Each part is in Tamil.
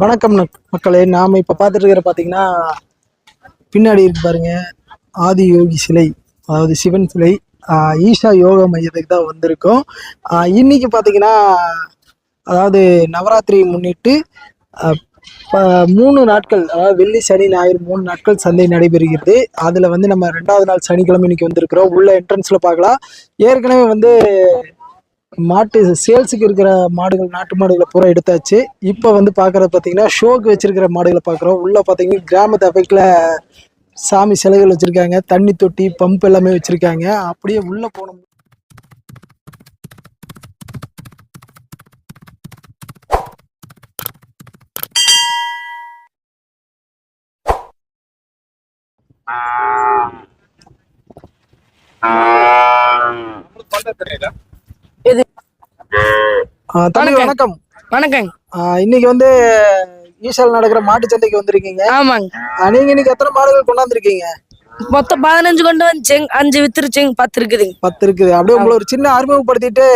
வணக்கம் மக்களே. நாம இப்ப பார்த்துட்டு இருக்கிற பாத்தீங்கன்னா பின்னாடி இருக்கு பாருங்க ஆதி யோகி சிலை. அதாவது சிவன் சிலை. ஈஷா யோக மையத்துக்கு தான் வந்திருக்கோம். இன்னைக்கு பாத்தீங்கன்னா அதாவது நவராத்திரி முன்னிட்டு மூணு நாட்கள் அதாவது வெள்ளி சனி ஞாயிறு மூணு நாட்கள் சந்தை நடைபெறுகிறது. அதுல வந்து நம்ம ரெண்டாவது நாள் சனிக்கிழமை இன்னைக்கு வந்திருக்கிறோம். உள்ள என்ட்ரன்ஸ்ல பார்க்கலாம். ஏற்கனவே வந்து மாட்டு சேல்ஸுக்கு இருக்கிற மாடுகள் நாட்டு மாடுகளை பூரா எடுத்தாச்சு. இப்போ வந்து பார்க்குறது பார்த்தீங்கன்னா ஷோக்கு வச்சிருக்கிற மாடுகளை பார்க்குறோம் உள்ளே பார்த்தீங்கன்னா கிராமத்து அஃபெக்டில் சாமி சிலைகள் வச்சுருக்காங்க. தண்ணி தொட்டி பம்ப் எல்லாமே வச்சுருக்காங்க. அப்படியே உள்ளே போனோம். ஆ, தம்பி வணக்கம். வணக்கங்க. இன்னைக்கு வந்து ஈசால் நடக்கிற மாட்டு சந்தைக்கு வந்திருக்கீங்க. ஆமாங்க. நீங்க இன்னைக்கு எத்தனை மாடுகள் கொண்டாந்துருக்கீங்க? மொத்தம் பதினஞ்சு கொண்டு வந்துச்சுங்க. அஞ்சு வித்துருச்சுங்க. பத்து இருக்குதுங்க பத்து இருக்குது. அப்படியே உங்களை ஒரு சின்ன அறிமுகப்படுத்திட்டு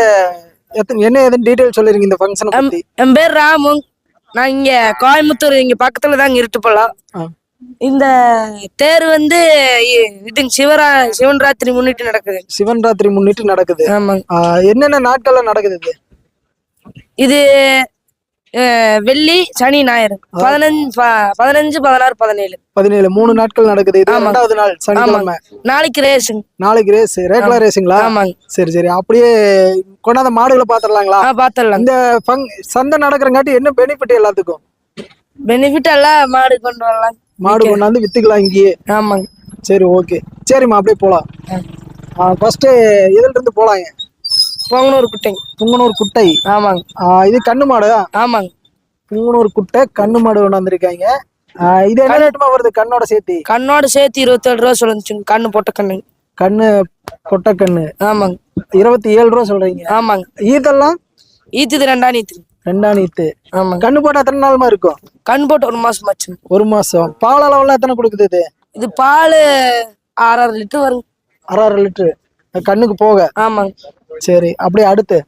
எத்தனை என்ன ஏதுன்னு டீட்டெயில் சொல்லிருங்க இந்த ஃபங்க்ஷனை என் பேர் ராமு. நான் இங்க கோயம்புத்தூர் இங்க பக்கத்துல தாங்க இருட்டு போலாம். இந்த தேர் வந்து இ- இதுங்க சிவரா சிவன் ராத்திரி முன்னிட்டு நடக்குது. சிவன் ராத்திரி முன்னிட்டு நடக்குது. ஆமாங்க. என்னென்ன நாட்கள்ல நடக்குது இது? இது வெள்ளி சனி ஞாயிறு. பதினஞ்சு பதினஞ்சு பதினாறு பதினேழு. பதினேழு மூணு நாட்கள் நடக்குது. இது. ரெண்டாவது நாள் சனிக்கிழமை. நாளைக்கு ரேஸுங்க. நாளைக்கு ரேஸ். ரேக்லா ரேஸுங்களா? ஆமாங்க. சரி சரி. அப்படியே கொண்டாந்த மாடுகளை பாத்துடலாங்களா ஆ பாத்துடலாங்க இந்த சந்தை நடக்கிறங்காட்டி என்ன பெனிஃபிட் எல்லாத்துக்கும்? பெனிஃபிட் எல்லாம் மாடு கொண்டு வரலாம் மாடு கொண்டாந்து வித்துக்கலாம் இங்கேயே. ஆமாங்க. சரி ஓகே சரிம்மா அப்படியே போலாம். ஃபர்ஸ்ட் இதுல இருந்து போலாங்க? பொங்கனூர் குட்டைங்க புங்கனூர் குட்டை. ஆமாங்க. இது கண்ணு மாடு ஆமாங்க. புங்கனூர் குட்டை கண்ணு மாடு கொண்டாந்துருக்காங்க இது என்ன ரேட்டுமா வருது கண்ணோட சேர்த்து? கண்ணோட சேர்த்து இருபத்தேழு ரூபா சொல்லுச்சுங்க கண்ணு போட்ட கண்ணுங்க கண்ணு பொட்டை கண்ணு. ஆமாங்க. இருபத்தி ஏழு ரூபா சொல்றீங்க. ஆமாங்க. ஈத்தெல்லாம்? ஈத்துது ரெண்டா நீத்து ரெண்டா நீத்து. ஆமாங்க. கண்ணு போட்டா எத்தனை நாளுமா இருக்கும்? கண் போட்டு ஒரு மாசம் ஆச்சுங்க ஒரு மாசம். பால் அளவுலாம் எத்தனை கொடுக்குது இது? இது பால் ஆறாறு லிட்டர் வருங்க அரை லிட்டரு. கண்ணுக்கு போக. ஆமாங்க. சரி அப்படியே அடுத்து.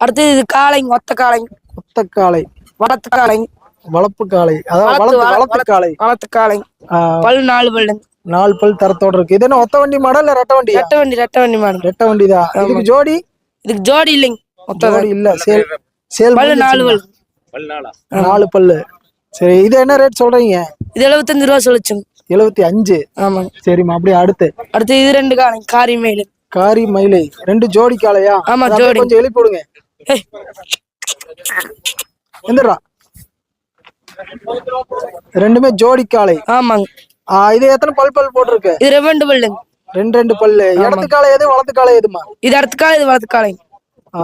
அடுத்தது இது காளைங்க ஒத்த காளைங்க. ஒத்த காளை. வளர்த்து காளைங்க. வளர்ப்பு காளை. அதாவது வளர்த்து- வளர்த்து வளர்ப்பு காளை. வளர்த்து காளைங்க ஆ, பல் நாலு பல்லுங்க. நாலு பல் தரத்தோட இருக்கு. இது என்ன ஒத்த வண்டி மாடா இல்ல ரெட்ட வண்டியா? ரெட்டை வண்டி ரெட்டை வண்டி மாடுங்க ரெட்ட வண்டி தான் இதுக்கு ஜோடி? இதுக்கு ஜோடி இல்லைங்க. மொத்தம் ஜோடி இல்ல. சேல் சேல் பல்லு நாலு பல் நாலு பல்லு. சரி இது என்ன ரேட் சொல்றீங்க? இது எழுபத்தஞ்சு ரூபா சொல்லுச்சுங்க. எழுபத்தி அஞ்சு? ஆமாங்க. சரிம்மா அப்படியே அடுத்து. அடுத்து இது ரெண்டு காளைங்க காரி மயில். காரி மயிலை. ரெண்டு ஜோடி காளையா? ஆமா, அது அப்படியே ஜோடி. கொஞ்சம் எழுப்பி விடுங்க. ஏய், எந்திரா ரெண்டுமே ஜோடி காளை. ஆமாங்க. ஆ, இது எத்தனை பல் பல் போட்டிருக்கு? இது ரெவண்டு பல்லுங்க. ரெண்டு ரெண்டு பல்லு. இடத்து காளை எது வளர்த்து காளை எதுமா இது அடுத்த காலை இது வளர்த்து காளைங்க ஆ,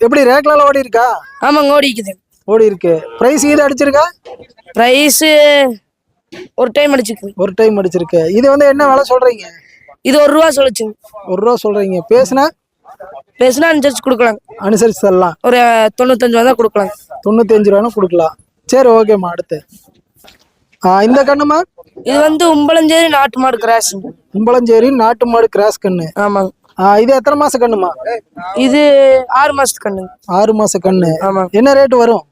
எப்படி ரேக்லால ஓடி இருக்கா? ஆமாங்க ஓடிக்குது. ஓடி இருக்கு. பிரைஸ் இது அடிச்சிருக்கா? ப்ரைஸு ஒரு டைம் அடிச்சுக்குது ஒரு டைம் அடிச்சிருக்கு. இது வந்து என்ன விலை சொல்றீங்க? இது ஒரு ரூபா சொல்லுச்சுங்க ஒரு ரூபா சொல்றீங்க. பேசுனா? பேசுனா அனுசரிச்சு கொடுக்கலாம். அனுசரிச்சு தரலாம். ஒரு தொண்ணூத்தஞ்சு ரூபா தான் கொடுக்கலாம். தொண்ணூத்தி அஞ்சு ரூபான்னு கொடுக்கலாம். சரி ஓகேம்மா அடுத்து. ஆ, இந்த கண்ணுமா? இது வந்து உம்பளஞ்சேரி நாட்டு மாடு கிராஸுங்க கும்பளஞ்சேரி நாட்டு மாடு கிராஸ் கண்ணு. ஆமாங்க. இது எத்தனை மாச கண்ணுமா? இது ஆறு மாசத்து கண்ணுங்க. ஆறு மாச கண்ணு. ஆமாங்க என்ன ரேட் வரும்?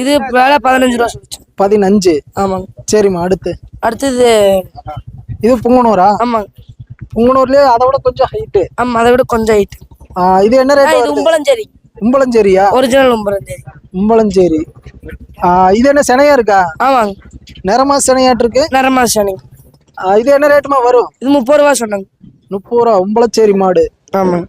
இது வேலை பதினஞ்சு ரூபா பதினஞ்சு? ஆமாங்க. சரிம்மா அடுத்து. அடுத்தது இது புங்கனூரா? ஆமாங்க. புங்கனூர்லயே அதை விட கொஞ்சம் ஹைட்டு ஆமா அதை விட கொஞ்சம் ஹைட் இது என்ன ரேட் இது உம்பளஞ்சேரி. கும்பளஞ்சேரியா ஒரிஜினல் உம்பளஞ்சேரி. கும்பளஞ்சேரி ஆ, இது என்ன சினையா இருக்கா? ஆமாங்க. நிறமா சினையாட்டு இருக்கு? நரமா சனிங்க. ஆ, இது என்ன ரேட்டுமா வரும்? இது முப்பது ரூபா சொன்னாங்க. முப்பது ரூபா உம்பளச்சேரி மாடு. ஆமாங்க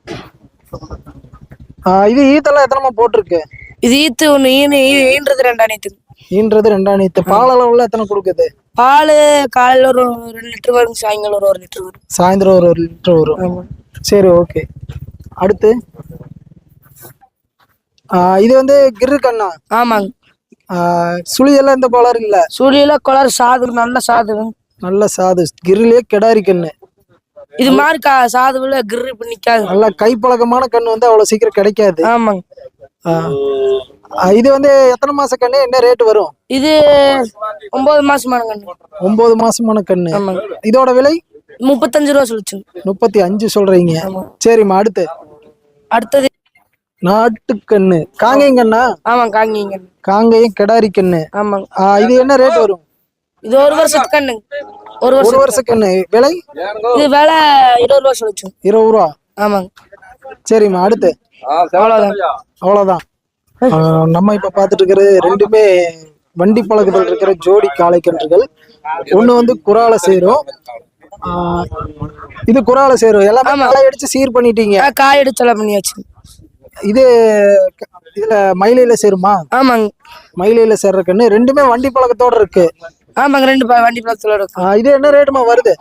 ஆ, இது ஈத்தெல்லாம் எத்தனைமா போட்டிருக்கு? இது ஈத்து ஒன்று ஈனு ஈன்றது ரெண்டா நீத்துங்க ஈன்றது ரெண்டாம் நீத்து பால் அளவுல எத்தனை கொடுக்குது? பால் காலையில் ஒரு ரெண்டு லிட்டர் வரும் சாயங்காலம் ஒரு ஒரு லிட்டர் வரும். சாயந்தரம் ஒரு ஒரு லிட்டர் வரும். சரி ஓகே. அடுத்து? இது வந்து கிரு கண்ணா? ஆமாங்க. சுழியெல்லாம் இந்த கோளாறு இல்ல? சூரியல குளர் சாது நல்ல சாது நல்ல சாது. கிரிலே கெடாரி கண்ணு. இது மாதிரி கா சாதுவில் கிர்ரு இப்ப நிக்காது. நல்ல கைப்பழக்கமான கண்ணு வந்து அவ்வளவு சீக்கிரம் கிடைக்காது. ஆமாங்க. இது வந்து எத்தனை மாச கண்ணு? என்ன ரேட் வரும்? இது ஒன்பது மாசமான கண்ணு. ஒன்பது மாசமான கண்ணு. இதோட விலை? முப்பத்தஞ்சு ரூபா சொல்லிச்சுங்க முப்பத்தி அஞ்சு சொல்றீங்க. ஆமா. சரிம்மா அடுத்து. அடுத்தது? நாட்டுக்கண்ணு. காங்கேயம் கண்ணா? ஆமாங்க காங்கிங்க காங்கேயம் கிடாரி கண்ணு. ஆமாங்க. இது என்ன ரேட் வரும்? இது ஒரு வருஷத்து கண்ணுங்க. ஒரு ஒரு வருஷம் வருஷ கண்ணு விலை? இது வேலை இருபது ரூபா சொல்லிச்சோம் இருபது ரூபா? ஆமாங்க. சரிம்மா அடுத்து. அவ்வளோதான் அவ்வளவுதான். ஆ, நம்ம இப்ப பார்த்துட்டு இருக்கிறது ரெண்டுமே வண்டி பழக்கத்தில் இருக்கிற ஜோடி காளைக்கன்றுகள் ஒண்ணு வந்து குறால சேரும். ஆ, இது குறால சேரும். எல்லாமே களை அடிச்சு சீர் பண்ணிட்டீங்க. காய் எடுச்சலாம் பண்ணியாச்சு இது இதுல மயிலையில சேருமா? ஆமாங்க. மயிலையில சேர்ற கண்ணு. ரெண்டுமே வண்டி பழக்கத்தோட இருக்கு. ஆமாங்க ரெண்டு வண்டி பழத்துல இருக்கும் இது என்ன ரேட்டுமா வருது?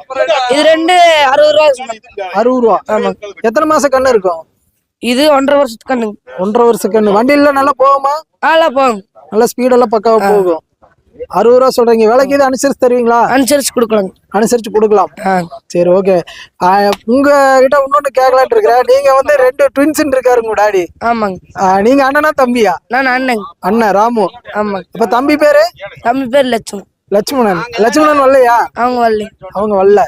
இது ரெண்டு அறுபது ரூபா அறுபது ரூபா? எத்தனை மாச கண்ணு இருக்கும்? இது ஒன்றரை வருஷத்து கண்ணுங்க ஒன்றரை வருஷ கண்ணு. வண்டியில நல்லா போகுமா? ஆளா போங்க நல்லா ஸ்பீடெல்லாம் பக்காவா போகும். அறுபது ரூபா சொல்றீங்க. விலைக்கு இது அனுசரிச்சு தருவீங்களா? அனுசரிச்சு கொடுக்கலாங்க அனுசரிச்சு கொடுக்கலாம். சரி ஓகே உங்க கிட்ட இன்னொன்னு கேட்கலான்னு இருக்கிறேன். நீங்க வந்து ரெண்டு ட்வின்ஸ் இருக்காரு உங்க டாடி ஆமாங்க. நீங்க அண்ணனா தம்பியா? நான் அண்ணங்க அண்ணன் ராமு. ஆமாங்க. அப்ப தம்பி பேரு? தம்பி பேர் லட்சம். லட்சுமணன். லட்சுமணன் வரலையா? அவங்க வரல அவங்க வரல.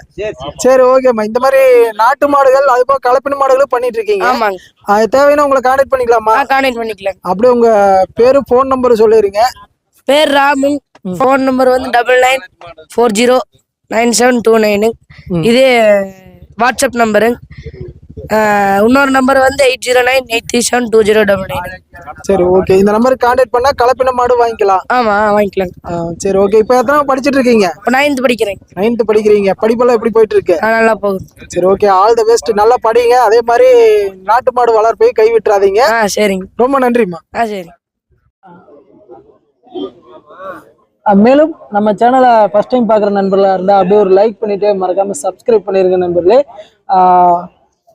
சரி ஓகேம்மா இந்த மாதிரி நாட்டு மாடுகள் அது போக கலப்பின மாடுகளும் பண்ணிட்டு இருக்கீங்க. ஆமாங்க. அது தேவைன்னா உங்களை கான்டாக்ட் பண்ணிக்கலாமா? கான்டாக்ட் பண்ணிக்கலாங்க அப்படியே உங்க பேரு ஃபோன் நம்பர் சொல்லிடுங்க. பேர் ராமு. ஃபோன் நம்பர் வந்து double nine four zero nine seven two nine இது வாட்ஸ்அப் நம்பரு இன்னொரு நம்பர் வந்து eight zero nine eight three seven two zero double nine சரி ஓகே இந்த நம்பருக்கு கான்டாக்ட் பண்ணா கலப்பின மாடு வாங்கிக்கலாம். ஆமாம் வாங்கிக்கலாங்க ஆ, சரி ஓகே இப்போ எத்தனை படிச்சிட்டு இருக்கீங்க? இப்போ நைன்த் படிக்கிறேன். நைன்த் படிக்கிறீங்க. படிப்பெல்லாம் எப்படி போயிட்டு இருக்கு ஆ, நல்லா போகுது. சரி ஓகே ஆல் த பெஸ்ட் நல்லா படிங்க. அதே மாதிரி நாட்டு மாடு வளர்ப்பை கை விட்டுறாதீங்க ஆ சரிங்க. ரொம்ப நன்றிம்மா. ஆ சரி. மேலும் நம்ம சேனலை ஃபர்ஸ்ட் டைம் பார்க்குற நண்பர்களாக இருந்தால் அப்படியே ஒரு லைக் பண்ணிட்டு மறக்காம சப்ஸ்கிரைப் பண்ணிருங்க நண்பர்களே.